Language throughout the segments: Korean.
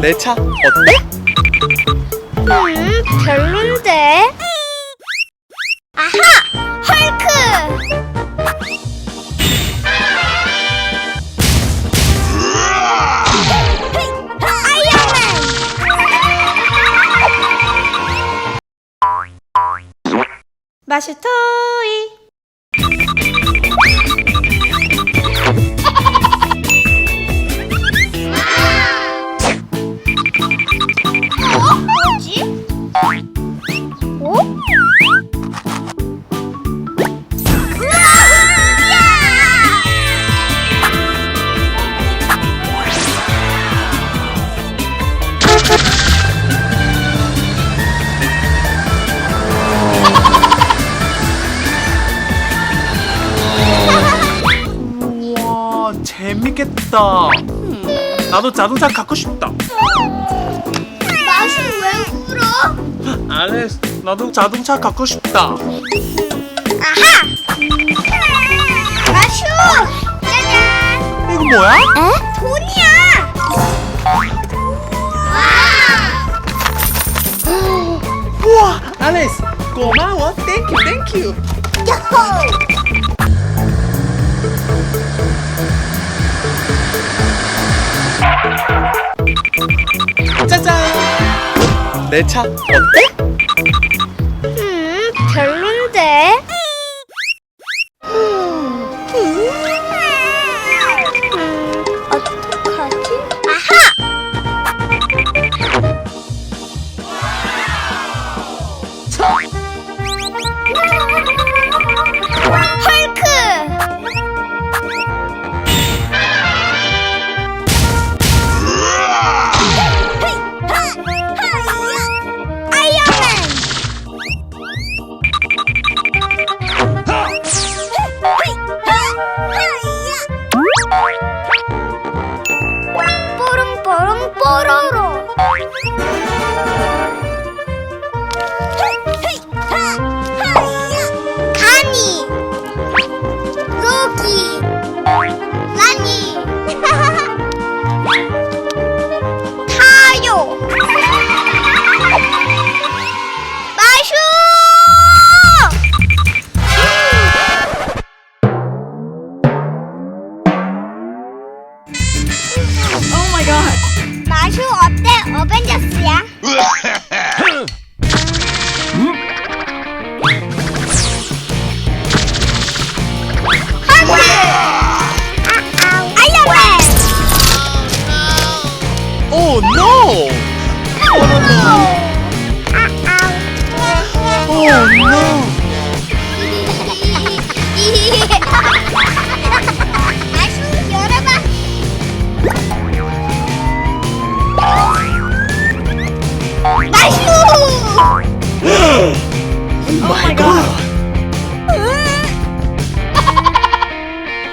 내 차 어때? 음, 별론데. 아하! 헐크! 아이언맨! 마슈 토이. 재밌겠다 나도 자동차 갖고 싶다 마슈 왜 울어? 알렉스 나도 자동차 갖고 싶다 아하! 마슈! 짜잔! 이거 뭐야? 에? 돈이야! 와! 우와 알렉스 고마워 땡큐 땡큐 야호! 내 차 어때? 뽀롱뽀롱 뽀로로. 가니. 로기. 라니 타요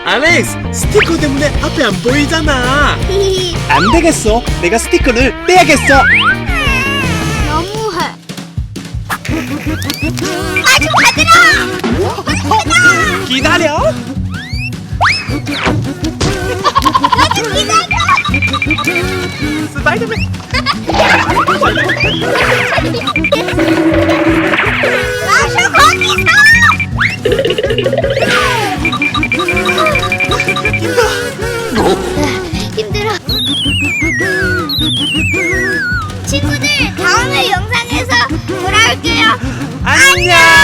알렉스 스티커 때문에 앞에 안 보이잖아. 안 되겠어. 내가 스티커를 떼야겠어 마슈 받으라! 받으라! 기다려 마슈 기다려! 스파이더맨 안녕 안녕.